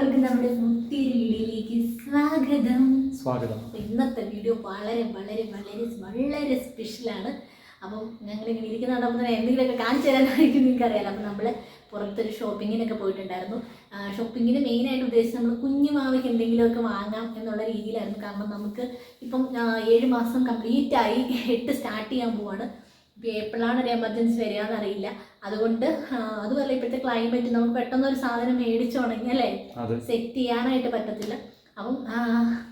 എല്ലാവർക്കും നമ്മുടെ പുതിയൊരു വീഡിയോയിലേക്ക് സ്വാഗതം. സ്വാഗതം. ഇന്നത്തെ വീഡിയോ വളരെ വളരെ വളരെ വളരെ സ്പെഷ്യലാണ് അപ്പം ഞങ്ങൾ ഇങ്ങനെ ഇരിക്കുന്ന കണ്ടപ്പോൾ എന്തെങ്കിലുമൊക്കെ കാണിച്ചു തരാനായിരിക്കും നിങ്ങൾക്ക് അറിയാലോ അപ്പം നമ്മൾ പുറത്തൊരു ഷോപ്പിങ്ങിനൊക്കെ പോയിട്ടുണ്ടായിരുന്നു. ഷോപ്പിങ്ങിന് മെയിനായിട്ട് ഉദ്ദേശിച്ച് നമ്മൾ കുഞ്ഞു മാവയ്ക്ക് എന്തെങ്കിലുമൊക്കെ വാങ്ങാം എന്നുള്ള രീതിയിലായിരുന്നു. കാരണം നമുക്ക് ഇപ്പം ഏഴ് മാസം കംപ്ലീറ്റ് ആയി എട്ട് സ്റ്റാർട്ട് ചെയ്യാൻ പോവാണ്. എപ്പോഴാണ് ഒരു എമർജൻസി വരിക എന്നറിയില്ല അതുകൊണ്ട് അതുമല്ല ഇപ്പോഴത്തെ ക്ലൈമറ്റ് നമുക്ക് പെട്ടെന്ന് ഒരു സാധനം മേടിച്ചോണെങ്കിൽ അല്ലേ സെറ്റ് ചെയ്യാനായിട്ട് പറ്റത്തില്ല. അപ്പം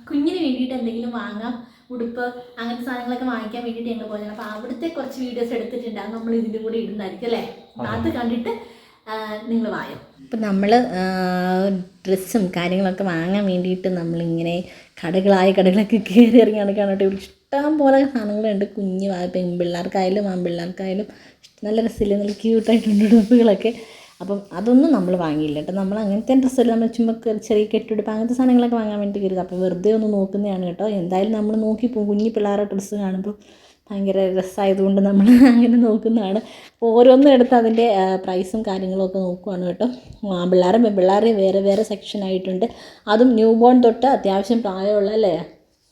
കുഞ്ഞിന് വേണ്ടിയിട്ട് എന്തെങ്കിലും വാങ്ങാം ഉടുപ്പ് അങ്ങനത്തെ സാധനങ്ങളൊക്കെ വാങ്ങിക്കാൻ വേണ്ടിയിട്ട് ഞങ്ങൾ പോയത് അപ്പോൾ അവിടുത്തെ കുറച്ച് വീഡിയോസ് എടുത്തിട്ടുണ്ട്. അത് നമ്മൾ ഇതിന്റെ കൂടെ ഇടുന്നതായിരിക്കും അല്ലേ? അത് കണ്ടിട്ട് നിങ്ങൾ വായോ? ഇപ്പം നമ്മൾ ഡ്രസ്സും കാര്യങ്ങളൊക്കെ വാങ്ങാൻ വേണ്ടിയിട്ട് നമ്മളിങ്ങനെ കടകളായ കടകളൊക്കെ കയറി ഇറങ്ങി നടക്കുകയാണ് കേട്ടോ ഇവിടെ ഇഷ്ടം പോലെ സാധനങ്ങളുണ്ട്. കുഞ്ഞ് പെൺപിള്ളേർക്കായാലും ആൺപിള്ളേർക്കായാലും നല്ല രസമില്ല? നല്ല ക്യൂട്ടായിട്ടുണ്ട് ഉടുപ്പുകളൊക്കെ. അപ്പം അതൊന്നും നമ്മൾ വാങ്ങിയില്ല കേട്ടോ. നമ്മൾ അങ്ങനത്തെ ഡ്രസ്സല്ല. നമ്മൾ ചുമ്മാ ചെറിയ കെട്ടിടുപ്പ് അങ്ങനത്തെ സാധനങ്ങളൊക്കെ വാങ്ങാൻ വേണ്ടി കരുത്. അപ്പോൾ വെറുതെ ഒന്ന് നോക്കുന്നതാണ് കേട്ടോ. എന്തായാലും നമ്മൾ നോക്കി പോകും കുഞ്ഞു പിള്ളേരുടെ ഡ്രസ്സ് കാണുമ്പോൾ ഭയങ്കര രസമായതുകൊണ്ട് നമ്മൾ അങ്ങനെ നോക്കുന്നതാണ്. അപ്പോൾ ഓരോന്നും എടുത്ത് അതിന്റെ പ്രൈസും കാര്യങ്ങളൊക്കെ നോക്കുവാണ് കേട്ടോ. ആൺപിള്ളേരും പെൺപിള്ളേരെയും വേറെ വേറെ സെക്ഷൻ ആയിട്ടുണ്ട്. അതും ന്യൂ ബോൺ തൊട്ട് അത്യാവശ്യം പ്രായമുള്ള അല്ലേ?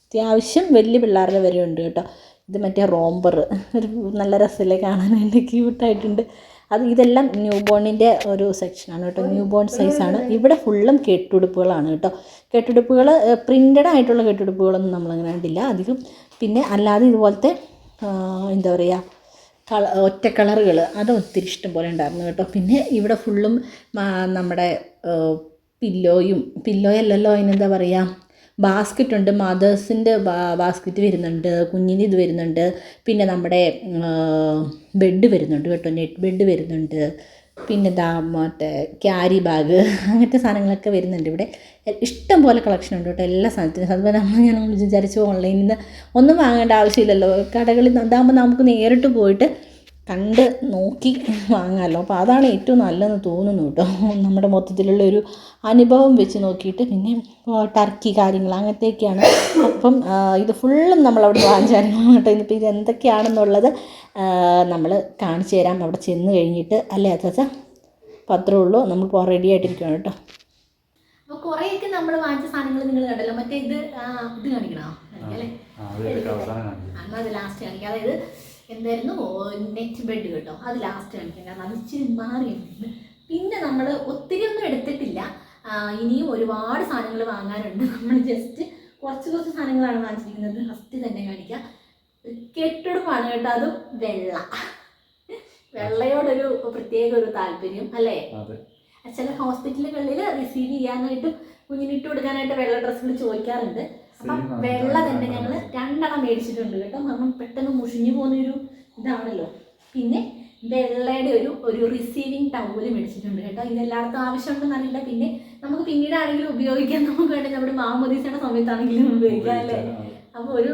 അത്യാവശ്യം വലിയ പിള്ളേരുടെ വരെ ഉണ്ട് കേട്ടോ. ഇത് മറ്റേ റോംബർ. ഒരു നല്ല രസമല്ലേ കാണാനായിട്ട് ക്യൂട്ടായിട്ടുണ്ട് അത് ഇതെല്ലാം ന്യൂ ബോണിന്റെ ഒരു സെക്ഷനാണ് കേട്ടോ. ന്യൂ ബോൺ സൈസാണ് ഇവിടെ ഫുള്ളും കെട്ടുടുപ്പുകളാണ് കേട്ടോ. കെട്ടുടുപ്പുകൾ പ്രിന്റഡ് ആയിട്ടുള്ള കെട്ടുടുപ്പുകളൊന്നും നമ്മളങ്ങനെ കണ്ടില്ല. അധികം പിന്നെ അല്ലാതെ ഇതുപോലത്തെ എന്താ പറയുക കള ഒറ്റ കളറുകൾ അത് ഒത്തിരി ഇഷ്ടം പോലെ ഉണ്ടായിരുന്നു കേട്ടോ. പിന്നെ ഇവിടെ ഫുള്ളും നമ്മുടെ പില്ലോയും പില്ലോയല്ലല്ലോ അതിനെന്താ പറയുക ബാസ്ക്കറ്റ് ഉണ്ട്. മദേഴ്സിന്റെ ബാസ്ക്കറ്റ് വരുന്നുണ്ട്. കുഞ്ഞിന് ഇത് വരുന്നുണ്ട്. പിന്നെ നമ്മുടെ ബെഡ് വരുന്നുണ്ട് കേട്ടോ. നെറ്റ് ബെഡ് വരുന്നുണ്ട്. പിന്നെ ദാ മറ്റേ ക്യാരി ബാഗ് അങ്ങനത്തെ സാധനങ്ങളൊക്കെ വരുന്നുണ്ട് ഇവിടെ. ഇഷ്ടം പോലെ കളക്ഷൻ ഉണ്ട് കേട്ടോ എല്ലാ സാധനത്തിനും. അതുപോലെ നമ്മൾ ഞാൻ വിചാരിച്ചു ഓൺലൈനിൽ നിന്ന് ഒന്നും വാങ്ങേണ്ട ആവശ്യമില്ലല്ലോ. കടകളിൽ നിന്ന് അതാകുമ്പോൾ നമുക്ക് നേരിട്ട് പോയിട്ട് കണ്ട് നോക്കി വാങ്ങാമല്ലോ അപ്പോൾ അതാണ് ഏറ്റവും നല്ലതെന്ന് തോന്നുന്നു കേട്ടോ. നമ്മുടെ മൊത്തത്തിലുള്ള ഒരു അനുഭവം വെച്ച് നോക്കിയിട്ട് പിന്നെ ടർക്കി കാര്യങ്ങൾ അങ്ങനത്തെയൊക്കെയാണ്. അപ്പം ഇത് ഫുള്ളും നമ്മൾ അവിടെ കാര്യങ്ങളാണ് കേട്ടോ. ഇന്നിപ്പോൾ ഇത് എന്തൊക്കെയാണെന്നുള്ളത് നമ്മൾ കാണിച്ചു തരാം. അവിടെ ചെന്ന് കഴിഞ്ഞിട്ട് അല്ലേ അച്ചാച്ച? പത്രമേ അത്രേ ഉള്ളൂ. നമ്മളിപ്പോൾ റെഡി ആയിട്ടിരിക്കുകയാണ് കേട്ടോ. അപ്പോൾ കുറേയൊക്കെ നമ്മൾ വാങ്ങിച്ച സാധനങ്ങൾ നിങ്ങൾ കണ്ടല്ലോ. മറ്റേ ഇത് ഇത് കാണിക്കണോ? അല്ലേ? അത് ലാസ്റ്റ് കാണിക്കാം. അതായത് എന്തായിരുന്നു? നെറ്റ് ബെഡ് കേട്ടോ. അത് ലാസ്റ്റ് കാണിക്കാം കാരണം അത് ഇച്ചിരി മാറിയിട്ടുണ്ട് പിന്നെ നമ്മൾ ഒത്തിരി ഒന്നും എടുത്തിട്ടില്ല. ഇനിയും ഒരുപാട് സാധനങ്ങൾ വാങ്ങാനുണ്ട്. നമ്മൾ ജസ്റ്റ് കുറച്ച് കുറച്ച് സാധനങ്ങളാണ് വാങ്ങിച്ചിരിക്കുന്നത്. ഫസ്റ്റ് തന്നെ കാണിക്കാം. കെട്ടുടുപ്പാണ് കേട്ടോ. അതും വെള്ള. വെള്ളയോടൊരു പ്രത്യേക ഒരു താല്പര്യം അല്ലേ? ചില ഹോസ്പിറ്റലുകളിൽ റിസീവ് ചെയ്യാനായിട്ടും കുഞ്ഞിനിട്ട് കൊടുക്കാനായിട്ട് വെള്ള ഡ്രസ്സുകൾ ചോദിക്കാറുണ്ട്. അപ്പം വെള്ള തന്നെ ഞങ്ങൾ രണ്ടെണ്ണം മേടിച്ചിട്ടുണ്ട് കേട്ടോ. കാരണം പെട്ടെന്ന് മുഷിഞ്ഞു പോകുന്നൊരു ഇതാണല്ലോ. പിന്നെ വെള്ളയുടെ ഒരു ഒരു റിസീവിങ് ടൗൽ മേടിച്ചിട്ടുണ്ട് കേട്ടോ. ഇതെല്ലാവർക്കും ആവശ്യമുണ്ടെന്ന് അറിയില്ല. പിന്നെ നമുക്ക് പിന്നീടാണെങ്കിലും ഉപയോഗിക്കാൻ നമുക്ക് വേണ്ടി നമ്മുടെ മാമോദീസയുടെ സമയത്താണെങ്കിലും ഉപയോഗിക്കാം അല്ലേ? അപ്പോൾ ഒരു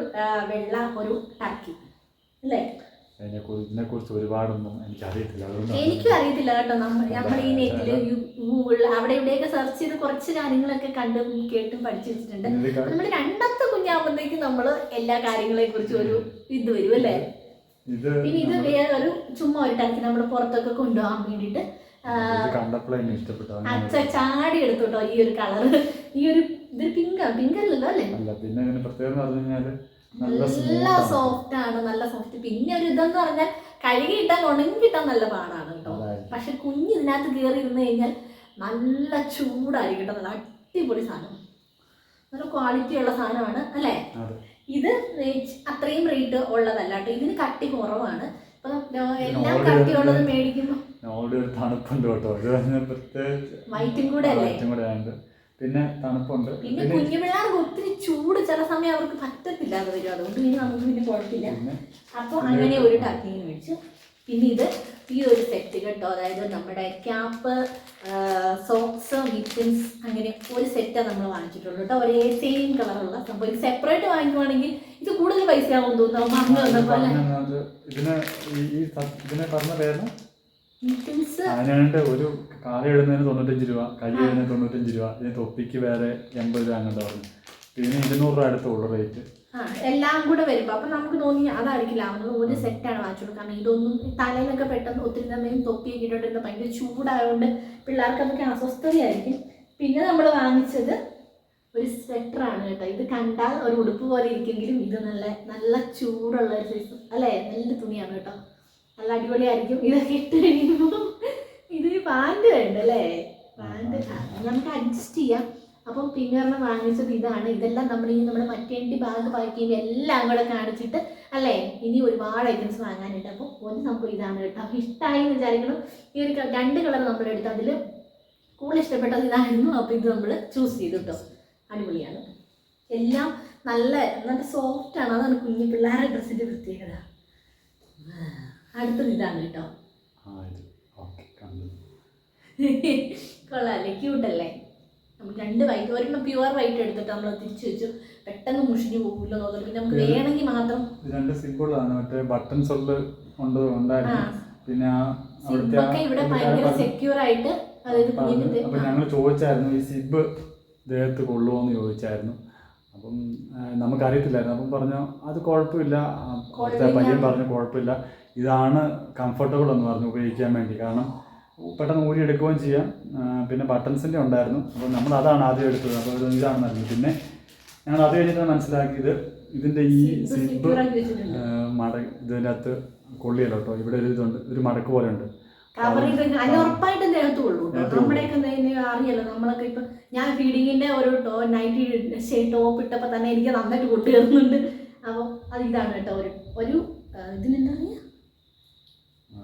വെള്ള ഒരു ടർക്കി അല്ലേ? അതിനെ ഇതിനെക്കുറിച്ച് ഇതിനെ കുറിച്ച് ഒരുപാടൊന്നും എനിക്ക് അറിയത്തില്ല അതുകൊണ്ട് എനിക്കും അറിയത്തില്ല കേട്ടോ. നമ്മൾ നമ്മൾ ഈ നെറ്റിൽ ഗൂഗിളിൽ അവിടെ ഇവിടെയൊക്കെ സെർച്ച് ചെയ്ത് കുറച്ച് കാര്യങ്ങളൊക്കെ കണ്ടും കേട്ടും പഠിച്ചു വെച്ചിട്ടുണ്ട്. നമ്മൾ നമ്മുടെ രണ്ടാമത്തെ കുഞ്ഞാകുമ്പോഴത്തേക്ക് നമ്മൾ എല്ലാ കാര്യങ്ങളെ കുറിച്ച് ഒരു ഇത് വരും അല്ലേ? പിന്നെ ഇത് വേറൊരു വേറെ ഒരു ചുമ്മാ ഒരു ടൈപ്പ് നമ്മൾ പുറത്തൊക്കെ കൊണ്ടുപോകാൻ വേണ്ടിട്ട് അച്ഛ ചാടി എടുത്തോട്ടോ ഈ ഒരു കളർ ഈ ഒരു ഇത് പിങ്കാ പിങ്ക് അല്ലല്ലോ അല്ലേ പിന്നെ പ്രത്യേകം പ്രത്യേകത എന്ന് പറഞ്ഞു കഴിഞ്ഞാൽ നല്ല സോഫ്റ്റ് ആണ്. നല്ല സോഫ്റ്റ് പിന്നെ ഒരു ഇതെന്ന് പറഞ്ഞാൽ കഴുകി ഇട്ടാൽ ഉണങ്ങി കിട്ടാൻ നല്ല പാടാണ് കേട്ടോ. പക്ഷെ കുഞ്ഞ് ഇതിനകത്ത് കയറി ഇരുന്ന് കഴിഞ്ഞാൽ നല്ല ചൂടായിരിക്കും കേട്ടോ നല്ല അടിപൊളി സാധനം. നല്ല ക്വാളിറ്റി ഉള്ള സാധനമാണ് അല്ലേ? ഇത് അത്രയും റേറ്റ് ഉള്ളതല്ല കേട്ടോ ഇതിന് കട്ടി കുറവാണ്. ഇപ്പം എല്ലാം കട്ടിയുള്ളത് മേടിക്കുമ്പോൾ വൈറ്റും കൂടെ അല്ലേ? പിന്നെ തണുപ്പുണ്ട്. പിന്നെ കുഞ്ഞു പിള്ളേർക്ക് ഒത്തിരി ചൂട് ചില സമയം അവർക്ക് പറ്റത്തില്ല അത് വരും. അതുകൊണ്ട് പിന്നെ നമുക്ക് പിന്നെ കുഴപ്പമില്ല. അപ്പൊ അപ്പോൾ അങ്ങനെ ഒരു ടക്കിങ് വെച്ച് പിന്നെ ഇത് ഈ ഒരു സെറ്റ് കേട്ടോ അതായത് നമ്മുടെ ക്യാപ്പ് സോക്സ് മിറ്റൻസ് അങ്ങനെ ഒരു സെറ്റാണ് നമ്മൾ വാങ്ങിച്ചിട്ടുള്ളൂ കേട്ടോ. ഒരേ സെയിം കളറുള്ള സംഭവം. ഇത് സെപ്പറേറ്റ് വാങ്ങിക്കുവാണെങ്കിൽ ഇത് കൂടുതൽ പൈസ ആവും തോന്നുന്നു ഇതിനെ പറഞ്ഞ പേര് മിറ്റൻസ് അതിനാണ്ട് ഒരു കാല എഴുതുന്നതിന് തൊണ്ണൂറ്റഞ്ച് രൂപ കൈ എഴുതുന്നതിന് തൊണ്ണൂറ്റഞ്ച് രൂപ ഇതിന് തൊപ്പിക്ക് വേറെ എൺപത് രൂപ അങ്ങോട്ട് പറഞ്ഞു. ഇതിന് ഇരുന്നൂറ് രൂപ അടുത്തുള്ള റേറ്റ് എല്ലാം കൂടെ വരുമ്പോൾ അപ്പം നമുക്ക് തോന്നി അതായിരിക്കില്ല ലാഭം. ഒരു സെറ്റാണ് വാങ്ങിച്ചോളൂ കാരണം ഇതൊന്നും തലയിലൊക്കെ പെട്ടെന്ന് ഒത്തിരി സമയം തൊപ്പി ഇട്ടുകൊണ്ടിരുന്ന ഭയങ്കര ചൂടായതുകൊണ്ട് പിള്ളേർക്ക് അതൊക്കെ അസ്വസ്ഥതയായിരിക്കും. പിന്നെ നമ്മൾ വാങ്ങിച്ചത് ഒരു സ്വെറ്ററാണ് കേട്ടോ. ഇത് കണ്ടാൽ ഒരു ഉടുപ്പ് പോലെ ഇരിക്കുമെങ്കിലും ഇത് നല്ല നല്ല ചൂടുള്ള ഒരു സൈസ് അല്ലേ? നല്ല തുണിയാണ് കേട്ടോ. നല്ല അടിപൊളിയായിരിക്കും. ഇതൊക്കെ ഇട്ട് കഴിയുമ്പോൾ ഇതൊരു പാന്റ് വേണ്ട അല്ലേ പാന്റ് നമുക്ക് അഡ്ജസ്റ്റ് ചെയ്യാം. അപ്പം പിന്നെ ഒരെണ്ണം വാങ്ങിച്ചത് ഇതാണ്. ഇതെല്ലാം നമ്മൾ ഈ നമ്മുടെ മറ്റേണ്ടി ബാഗ് പാക്ക് ചെയ്യുമ്പോൾ എല്ലാം കൂടെ കാണിച്ചിട്ട് അല്ലേ? ഇനി ഒരുപാട് ഐറ്റംസ് വാങ്ങാനുണ്ട്. അപ്പോൾ ഒരു സംഭവം ഇതാണ് കേട്ടോ. ഇഷ്ടമായി എന്ന് വിചാരിക്കണം ഈ ഒരു രണ്ട് കളർ നമ്മൾ എടുത്ത് അതിൽ കൂടുതൽ ഇഷ്ടപ്പെട്ടത് ഇതായിരുന്നു. അപ്പോൾ ഇത് നമ്മൾ ചൂസ് ചെയ്തു കേട്ടോ. അടിപൊളിയാണ്. എല്ലാം നല്ല നല്ല സോഫ്റ്റ് ആണ്. അതാണ് കുഞ്ഞു പിള്ളേരുടെ ഡ്രസ്സിന്റെ പ്രത്യേകത. അടുത്തത് ഇതാണ് കേട്ടോ. കൊള്ളാല്ലേ ക്യൂട്ടല്ലേ നമുക്ക് രണ്ട് വൈറ്റ് ഒരെണ്ണം പ്യുവർ വൈറ്റ് എടുത്തിട്ട് നമ്മൾ തിരിച്ചു വെച്ചു. പെട്ടെന്ന് മുഷിഞ്ഞു പോകില്ല തോന്നുന്നു. പിന്നെ നമുക്ക് വേണമെങ്കിൽ മാത്രം രണ്ട് സിമ്പിളാണ് മറ്റേ ബട്ടൺസ് പിന്നെ ഇവിടെ ഭയങ്കര സെക്യൂർ ആയിട്ട് അതായത് ഞങ്ങൾ ചോദിച്ചായിരുന്നു ഈ സിബ് ദേഹത്ത് കൊള്ളുമോ എന്ന് ചോദിച്ചായിരുന്നു. അപ്പം നമുക്കറിയത്തില്ലായിരുന്നു. അപ്പം പറഞ്ഞു അത് കുഴപ്പമില്ല. പയ്യൻ പറഞ്ഞു കുഴപ്പമില്ല. ഇതാണ് കംഫർട്ടബിൾ എന്ന് പറഞ്ഞു ഉപയോഗിക്കാൻ വേണ്ടി. കാരണം പെട്ടെന്ന് ഊരി എടുക്കുകയും ചെയ്യാം. പിന്നെ ബട്ടൺസിന്റെ ഉണ്ടായിരുന്നു. അപ്പോൾ നമ്മൾ അതാണ് ആദ്യം എടുത്തത്. അപ്പോൾ ഒരു ഇതാണെന്ന് അറിഞ്ഞു പിന്നെ ഞങ്ങൾ അത് കഴിഞ്ഞിട്ടാണ് മനസ്സിലാക്കിയത്. ഇതിന്റെ ഈ സിബ് മട ഇതിന്റെ അകത്ത് കൊള്ളിയല്ലോ കേട്ടോ. ഇവിടെ ഒരു ഇതുണ്ട്. ഒരു മടക്ക് പോലെ ഉണ്ട്. ഉറപ്പായിട്ടും ദേഹത്ത് കൊള്ളൂ കേട്ടോ. ദേഹത്ത് നമ്മുടെയൊക്കെ എന്തെങ്കിലും നമ്മളൊക്കെ ഇപ്പൊ ഞാൻ ഫീഡിങ്ങിന്റെ ഒരു നൈറ്റി ടോപ്പ് ഇട്ടപ്പോ തന്നെ എനിക്ക് നന്നായിട്ട് കൊണ്ടുവരുന്നുണ്ട്. അപ്പോൾ അത് ഇതാണ് കേട്ടോ. ഒരു ഒരു ഇതിനെന്താ പറയാ?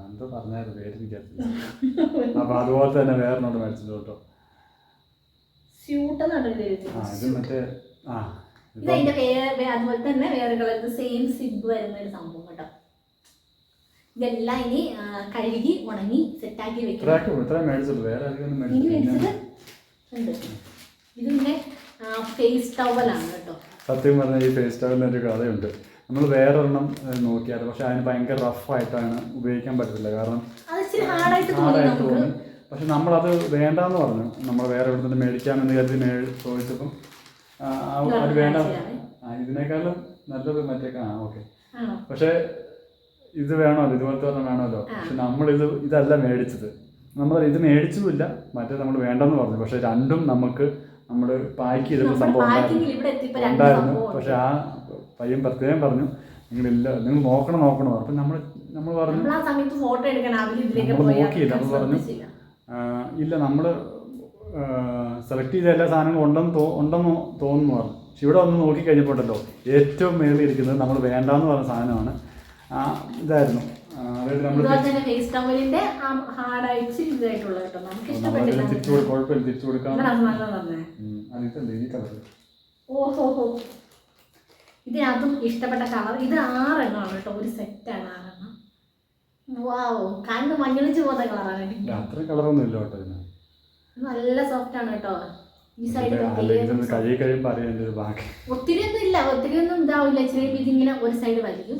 എന്തോ പറഞ്ഞായിരുന്നു പേര് എനിക്കറിയില്ല അപ്പൊ അതുപോലെ തന്നെ വേറെണ്ണോട് മേടിച്ചത് കേട്ടോ. സ്യൂട്ട് ആ ഇത് മറ്റേ ആ ഇത് ഇപ്പം അതിന്റെ വേറെ അതുപോലെ തന്നെ വേറെ കളർ സെയിം സിബ് വരുന്ന ഒരു സംഭവം കേട്ടോ. ഇതെല്ലാം ഇനി കഴുകി ഉണങ്ങി സെറ്റാക്കി വെക്കണം. ഇത്രയൊക്കെ ഇത്രയും മേടിച്ചുള്ളൂ വേറെ അധികം ഒന്നും ഇനി മേടിച്ചില്ല മേടിച്ചത് ഉണ്ട്. ഇത് പിന്നെ ഫേസ് ടവലാണ് കേട്ടോ. സത്യം പറഞ്ഞാൽ ഈ ഫേസ് ടവലിന് ഒരു കഥയുണ്ട്. നമ്മൾ വേറൊരെണ്ണം നോക്കിയായിരുന്നു പക്ഷെ അതിന് ഭയങ്കര റഫായിട്ടാണ് ഉപയോഗിക്കാൻ പറ്റത്തില്ല. കാരണം ഹാർഡായിട്ട് തോന്നി പക്ഷെ നമ്മളത് വേണ്ടാന്ന് പറഞ്ഞു. നമ്മൾ വേറെ എവിടെ നിന്ന് മേടിക്കാമെന്ന് കരുതി മേ ചോദിച്ചപ്പം അത് വേണ്ട. ഇതിനേക്കാളും നല്ലത് മറ്റേ ആ ഓക്കെ. പക്ഷെ ഇത് വേണമല്ലോ ഇതുപോലത്തെ ഒരെണ്ണം വേണമല്ലോ. പക്ഷെ നമ്മളിത് ഇതല്ല മേടിച്ചത്. നമ്മൾ ഇത് മേടിച്ചുമില്ല മറ്റേ നമ്മൾ വേണ്ടെന്ന് പറഞ്ഞു. പക്ഷെ രണ്ടും നമുക്ക് നമ്മൾ പാക്ക് ചെയ്തപ്പോൾ സംഭവം ഉണ്ടായിരുന്നു. പക്ഷെ ആ പയ്യൻ പ്രത്യേകം പറഞ്ഞു നിങ്ങളില്ല നിങ്ങൾ നോക്കണം നോക്കണം. അപ്പം നമ്മൾ നമ്മൾ പറഞ്ഞു നമ്മൾ നോക്കിയില്ല, നമ്മൾ പറഞ്ഞു. ഇല്ല നമ്മൾ സെലക്ട് ചെയ്ത എല്ലാ സാധനങ്ങളും ഉണ്ടെന്ന് തോ ഉണ്ടെന്ന് തോന്നുന്നു പറഞ്ഞു. പക്ഷെ ഇവിടെ ഒന്ന് നോക്കി കഴിഞ്ഞപ്പോണ്ടല്ലോ ഏറ്റവും മേളിൽ ഇരിക്കുന്നത് നമ്മൾ വേണ്ടാന്ന് പറഞ്ഞ സാധനമാണ്. ആ, ഇതായിരുന്നു. അതായത് നമ്മൾ തിരിച്ചു കൊടുക്കാം. ഇതാണ് നല്ലത് തന്നെ ഉം, അത് ഈ കളർ ഇതിനകത്തും ഇഷ്ടപ്പെട്ട കളർ. ഇത് ആറെണ്ണമാണ് കേട്ടോ. ഒരു സെറ്റാണ് ആറെണ്ണം. വാവ് കണ്ണ് മഞ്ഞളിച്ച് പോകുന്ന കളറാണ് അത്ര കളറൊന്നും ഇല്ല കേട്ടോ നല്ല സോഫ്റ്റ് ആണ് കേട്ടോ. ഈ സൈഡ് ഒത്തിരി ഒന്നും ഇല്ല. ഒത്തിരി ഒന്നും ഇതാവില്ല. ഇച്ചിരി ഇതിങ്ങനെ ഒരു സൈഡ് വലിക്കും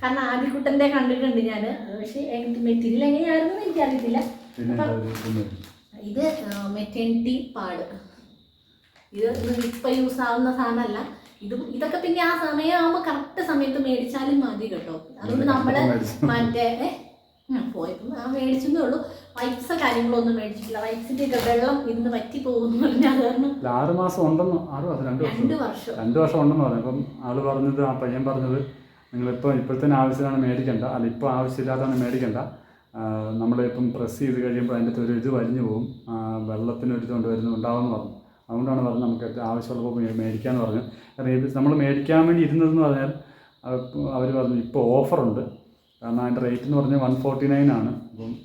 കാരണം ആദ്യക്കുട്ടന്റെ കണ്ടിട്ടുണ്ട് ഞാൻ പക്ഷെ മെറ്റീരിയൽ എങ്ങനെയായിരുന്നു എനിക്കറിയത്തില്ല. അറിയത്തില്ല ഇത്? മെറ്റേണിറ്റി പാട് ഇത് ഇപ്പൊ യൂസ് ആവുന്ന സാധനമല്ല. ഇത് ഇതൊക്കെ പിന്നെ ആ സമയമാകുമ്പോൾ കറക്റ്റ് സമയത്ത് മേടിച്ചാലും മതി കേട്ടോ. അതുകൊണ്ട് നമ്മൾ മറ്റേ പോയപ്പോ പോയപ്പോൾ ആ മേടിച്ചെന്നേ ഉള്ളൂ. വൈപ്സ് കാര്യങ്ങളൊന്നും മേടിച്ചിട്ടില്ല. വൈപ്സിന്റെ ഒക്കെ വെള്ളം ഇന്ന് വറ്റി പോകുന്നു അത് കാരണം ആറ് മാസം ഉണ്ടെന്ന് ആറ് മാസം രണ്ട് വർഷം. രണ്ട് വർഷം. രണ്ട് വർഷം ഉണ്ടെന്ന് പറഞ്ഞു. അപ്പം ആൾ പറഞ്ഞത് ആ പയ്യൻ പറഞ്ഞത് നിങ്ങൾ നിങ്ങളിപ്പോൾ ഇപ്പോഴത്തെ ആവശ്യത്തിനാണ് മേടിക്കേണ്ട. അല്ല ഇപ്പോൾ ആവശ്യമില്ലാതാണ് മേടിക്കണ്ട. നമ്മളിപ്പം പ്രസ് ചെയ്ത് കഴിയുമ്പോൾ അതിന്റെ ഒരു ഇത് വലിഞ്ഞു പോകും. വെള്ളത്തിനൊരു ഇതുകൊണ്ട് വരുന്നത് ഉണ്ടാവുമെന്ന് പറഞ്ഞു. അതുകൊണ്ടാണ് പറഞ്ഞത് നമുക്ക് ആവശ്യമുള്ളപ്പോൾ മേടിക്കാമെന്ന് പറഞ്ഞു കാരണം ഇത് നമ്മൾ മേടിക്കാൻ വേണ്ടി ഇരുന്നതെന്ന് പറഞ്ഞാൽ അവർ പറഞ്ഞു ഇപ്പോൾ ഓഫറുണ്ട്. കാരണം അതിന്റെ റേറ്റ് എന്ന് പറഞ്ഞാൽ വൺ ഫോർട്ടി നയൻ ആണ്. അപ്പം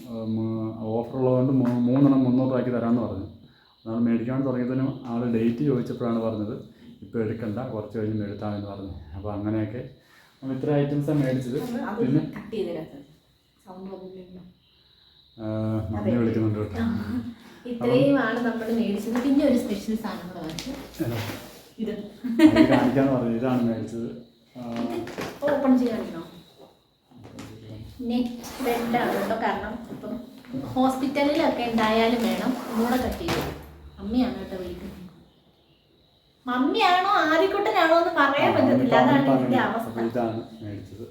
ഓഫർ ഉള്ളതുകൊണ്ട് മൂ- മൂന്നെണ്ണം മുന്നൂറ് രൂപയ്ക്ക് തരാമെന്ന് പറഞ്ഞു. നമ്മൾ മേടിക്കാൻ തുടങ്ങിയതിനും ആൾ ഡേറ്റ് ചോദിച്ചപ്പോഴാണ് പറഞ്ഞത്. ഇപ്പോൾ എടുക്കണ്ട കുറച്ച് കഴിഞ്ഞ് എടുത്താമെന്ന് പറഞ്ഞു. അപ്പോൾ അങ്ങനെയൊക്കെ നമ്മൾ ഇത്ര ഐറ്റംസാണ് മേടിച്ചത്. പിന്നെ മമ്മി വിളിക്കുന്നുണ്ട് കേട്ടോ. ഇത്രയുമാണ് നമ്മൾ മേടിച്ചത്. പിന്നെ ഒരു സ്പെഷ്യൽ സാധനം കൂടെ വാങ്ങിച്ചു. ഇത്. കാണിക്കാന്ന് പറഞ്ഞു ഇതാണ് മേടിച്ചത്. ഓപ്പൺ ചെയ്യാനോ നെറ്റ് ബെഡാണ് കേട്ടോ. കാരണം ഇപ്പം ഹോസ്പിറ്റലിലൊക്കെ ഉണ്ടായാലും വേണം. ഒന്നുകൂടെ കട്ട് ചെയ്തു അമ്മയാണ് കേട്ടോ വിളിക്കുന്നത്. മമ്മിയാണോ ആദ്യക്കുട്ടനാണോ എന്ന് പറയാൻ പറ്റത്തില്ല. അതാണ്. ഇതിന്റെ അവസ്ഥ. ഇതാണ് മേടിച്ചത്.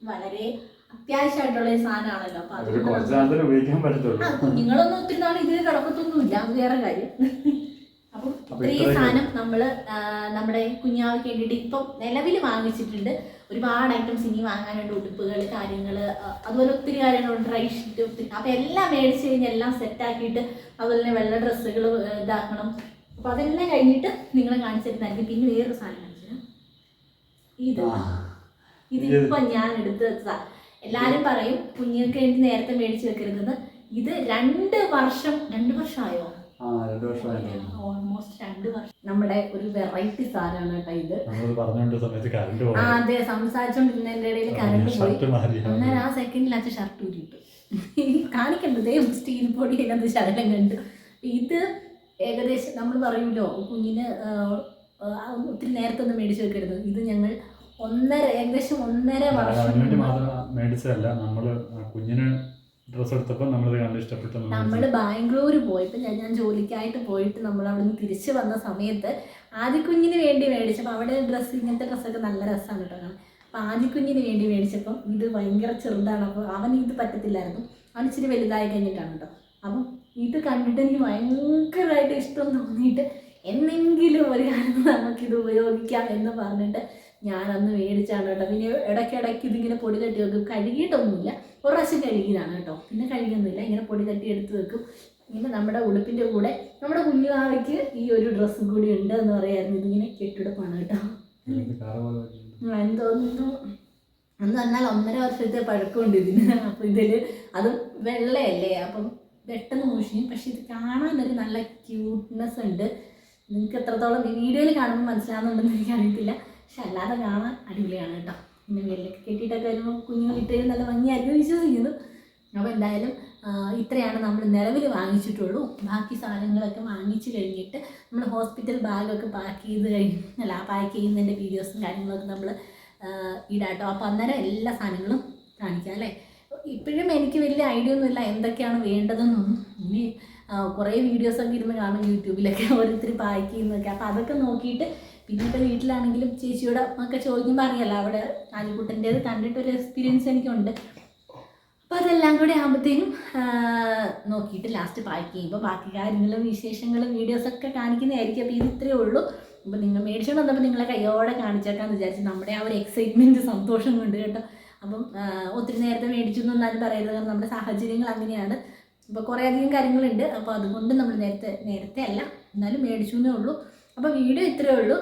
വളരെ അത്യാവശ്യമായിട്ടുള്ള ഒരു സാധനമാണല്ലോ അപ്പൊ അത് അതുകൊണ്ട് കുറച്ച് നാളത്തിന് ഉപയോഗിക്കാൻ പറ്റത്തുള്ളൂ. ആ, കുഞ്ഞുങ്ങളൊന്നും ഒത്തിരി നാൾ ഇതിൽ കിടക്കത്തൊന്നുമില്ല അത് വേറെ കാര്യം. അപ്പം ഇത്രയും ഇത്രയും സാധനം നമ്മൾ നമ്മുടെ കുഞ്ഞാവയ്ക്ക് വേണ്ടിയിട്ട് ഇപ്പം നിലവിൽ വാങ്ങിച്ചിട്ടുണ്ട്. ഒരുപാട് ഐറ്റംസ് ഇനി വാങ്ങാനുണ്ട് ഉടുപ്പുകൾ കാര്യങ്ങൾ അതുപോലെ ഒത്തിരി കാര്യങ്ങളുണ്ട്. ഡ്രൈ ഷീറ്റ് ഒത്തിരി അപ്പൊ എല്ലാം മേടിച്ച് കഴിഞ്ഞ് എല്ലാം സെറ്റാക്കിയിട്ട് അതുപോലെ തന്നെ വെള്ള ഡ്രസ്സുകൾ ഇതാക്കണം. അപ്പൊ അതെല്ലാം കഴിഞ്ഞിട്ട് നിങ്ങളെ കാണിച്ചിരുന്നായിരിക്കും പിന്നെ വേറൊരു സാധനം കാണിച്ചു. ഇത്. ഇതിപ്പോ ഞാൻ എടുത്തു എല്ലാരും പറയും കുഞ്ഞുങ്ങൾക്ക് വേണ്ടി നേരത്തെ മേടിച്ചു വെക്കരുതെന്ന്. ഇത് രണ്ട് വർഷം രണ്ട് വർഷമായോ? ഓൾമോസ്റ്റ് രണ്ട് വർഷം. നമ്മുടെ ഒരു വെറൈറ്റി സാധനമാണ് കേട്ടോ ഇത്. ആ അതെ സംസാരിച്ചോണ്ടിരുന്നതിന്റെ ഇടയിൽ കറണ്ട് പോയി. അന്നേരം ആ സെക്കൻഡിൽ അച്ഛൻ ഷർട്ട് ഊരിട്ടു കാണിക്കണ്ടേ? സ്റ്റീൽ പൊടി അതിനകത്ത് ശകലം കണ്ടു. ഇത് ഏകദേശം നമ്മൾ പറയുമല്ലോ കുഞ്ഞിന് ഒത്തിരി നേരത്തെ ഒന്നും മേടിച്ചു വെക്കരുത്. ഇത് ഞങ്ങൾ ഒന്നര ഏകദേശം ഒന്നര വർഷം മേടിച്ചതല്ല. നമ്മൾ കുഞ്ഞിന് ഡ്രസ്സ് എടുത്തപ്പോൾ നമ്മൾ കണ്ട് ഇഷ്ടപ്പെട്ടു നമ്മൾ നമ്മൾ ബാംഗ്ലൂർ പോയപ്പോൾ ഞാൻ ഞാൻ ജോലിക്കായിട്ട് പോയിട്ട് നമ്മൾ അവിടെ നിന്ന് തിരിച്ചു വന്ന സമയത്ത് ആദിക്കുഞ്ഞിന് വേണ്ടി മേടിച്ചപ്പോൾ അവിടെ ഡ്രസ്സ് ഇങ്ങനത്തെ ഡ്രസ്സൊക്കെ നല്ല രസമാണ് കേട്ടോ അപ്പൊ അപ്പോൾ കുഞ്ഞിന് വേണ്ടി മേടിച്ചപ്പം ഇത് ഭയങ്കര ചെറുതാണ്. അപ്പോൾ അവൻ ഇത് പറ്റത്തില്ലായിരുന്നു. അവൻ ഇച്ചിരി വലുതായി കഴിഞ്ഞിട്ടാണ് കേട്ടോ. അപ്പം ഇത് കണ്ടിട്ട് എനിക്ക് ഭയങ്കരമായിട്ട് ഇഷ്ടം തോന്നിയിട്ട് എന്നെങ്കിലും ഒരു കാലത്ത് നമുക്കിത് ഉപയോഗിക്കാം എന്ന് പറഞ്ഞിട്ട് ഞാനന്ന് മേടിച്ചാണ് കേട്ടോ. പിന്നെ ഇടയ്ക്കിടയ്ക്ക് ഇതിങ്ങനെ പൊടി തട്ടി വെക്കും. കഴുകിയിട്ടൊന്നുമില്ല. ഒരു പ്രാവശ്യം കഴുകിയതാണ് കേട്ടോ. പിന്നെ കഴുകിയൊന്നുമില്ല. ഇങ്ങനെ പൊടി തട്ടി എടുത്ത് വെക്കും. ഇങ്ങനെ നമ്മുടെ ഉടുപ്പിന്റെ കൂടെ നമ്മുടെ കുഞ്ഞുനാളയ്ക്ക് ഈ ഒരു ഡ്രസ്സും കൂടി ഉണ്ട് എന്ന് പറയായിരുന്നു. ഇതിങ്ങനെ കെട്ടിടപ്പാണ് കേട്ടോ. എന്തോന്നു അന്ന് എന്ന് പറഞ്ഞാൽ ഒന്നര വർഷത്തെ പഴക്കമുണ്ട് ഇതിന്. അപ്പോൾ ഇതിൽ അത് വെള്ളയല്ലേ. അപ്പം പെട്ടെന്ന് മുഷിയും പക്ഷെ ഇത് കാണാനൊരു നല്ല ക്യൂട്ട്നെസ് ഉണ്ട്. നിങ്ങൾക്ക് എത്രത്തോളം വീഡിയോയിൽ കാണുമ്പോൾ മനസ്സിലാകുന്നുണ്ടെന്ന് എനിക്കറിയത്തില്ല. പക്ഷെ അല്ലാതെ കാണാൻ അടിപൊളിയാണ് കേട്ടോ. പിന്നെ വെള്ളൊക്കെ കെട്ടിയിട്ടൊക്കെ വരുമ്പോൾ കുഞ്ഞുങ്ങൾ ഇട്ടതിന് നല്ല ഭംഗിയായിരിക്കും വിശ്വസിക്കുന്നു. അപ്പോൾ എന്തായാലും ഇത്രയാണ് നമ്മൾ നിലവിൽ വാങ്ങിച്ചിട്ടുള്ളൂ. ബാക്കി സാധനങ്ങളൊക്കെ വാങ്ങിച്ചു കഴിഞ്ഞിട്ട് നമ്മൾ ഹോസ്പിറ്റൽ ബാഗൊക്കെ പാക്ക് ചെയ്ത് കഴിഞ്ഞ് അല്ല പാക്ക് ചെയ്യുന്നതിന്റെ വീഡിയോസും കാര്യങ്ങളൊക്കെ നമ്മൾ ഇടാട്ടോ അപ്പോൾ അന്നേരം എല്ലാ സാധനങ്ങളും കാണിക്കാം അല്ലേ? ഇപ്പോഴും എനിക്ക് വലിയ ഐഡിയ ഒന്നുമില്ല എന്തൊക്കെയാണ് വേണ്ടതെന്നൊന്നും ഇനി കുറേ വീഡിയോസൊക്കെ ഇരുന്ന് കാണും യൂട്യൂബിലൊക്കെ ഓരോരുത്തർ പാക്ക് ചെയ്യുന്നതൊക്കെ അപ്പോൾ അതൊക്കെ നോക്കിയിട്ട് പിന്നെ ഇപ്പോൾ വീട്ടിലാണെങ്കിലും ചേച്ചിയോട് ഒക്കെ ചോദിക്കുമ്പോൾ അറിയാലോ അവിടെ ആലിക്കുട്ടന്റേത് കണ്ടിട്ടൊരു എക്സ്പീരിയൻസ് എനിക്കുണ്ട്. അപ്പോൾ അതെല്ലാം കൂടി ആകുമ്പോഴത്തേനും നോക്കിയിട്ട് ലാസ്റ്റ് പാക്ക് ചെയ്യുമ്പോൾ ബാക്കി കാര്യങ്ങളും വിശേഷങ്ങളും വീഡിയോസൊക്കെ കാണിക്കുന്നതായിരിക്കും. അപ്പോൾ ഇത് ഇത്രയേ ഉള്ളൂ. അപ്പോൾ നിങ്ങൾ മേടിച്ചോണ്ട് വന്നപ്പോൾ നിങ്ങളെ കയ്യോടെ കാണിച്ചേക്കാന്ന് വിചാരിച്ച് നമ്മുടെ ആ ഒരു എക്സൈറ്റ്മെന്റ് സന്തോഷം കൊണ്ട് കേട്ടോ. അപ്പം ഒത്തിരി നേരത്തെ മേടിച്ചു എന്നൊന്നും പറയരുത്. കാരണം നമ്മുടെ സാഹചര്യങ്ങൾ അങ്ങനെയാണ്. ഇപ്പോൾ കുറേ അധികം കാര്യങ്ങളുണ്ട്. അപ്പോൾ അതുകൊണ്ട് നമ്മൾ നേരത്തെ നേരത്തെ അല്ല എന്നാലും മേടിച്ചു എന്നേ ഉള്ളൂ. അപ്പോൾ വീഡിയോ ഇത്രയേ ഉള്ളൂ.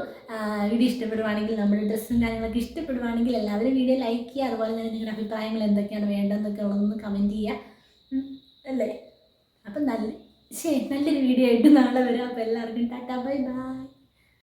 വീഡിയോ ഇഷ്ടപ്പെടുവാണെങ്കിൽ നമ്മുടെ ഡ്രസ്സും കാര്യങ്ങളൊക്കെ ഇഷ്ടപ്പെടുവാണെങ്കിൽ എല്ലാവരും വീഡിയോ ലൈക്ക് ചെയ്യുക. അതുപോലെ തന്നെ നിങ്ങളുടെ അഭിപ്രായങ്ങൾ എന്തൊക്കെയാണ് വേണ്ടതെന്നൊക്കെ ഉള്ളതൊന്ന് കമന്റ് ചെയ്യുക. അല്ലേ? അപ്പം നല്ല ശരി നല്ലൊരു വീഡിയോ ആയിട്ട് നാളെ വരാം. അപ്പോൾ എല്ലാവർക്കും ടാറ്റാ ബൈ ബൈ.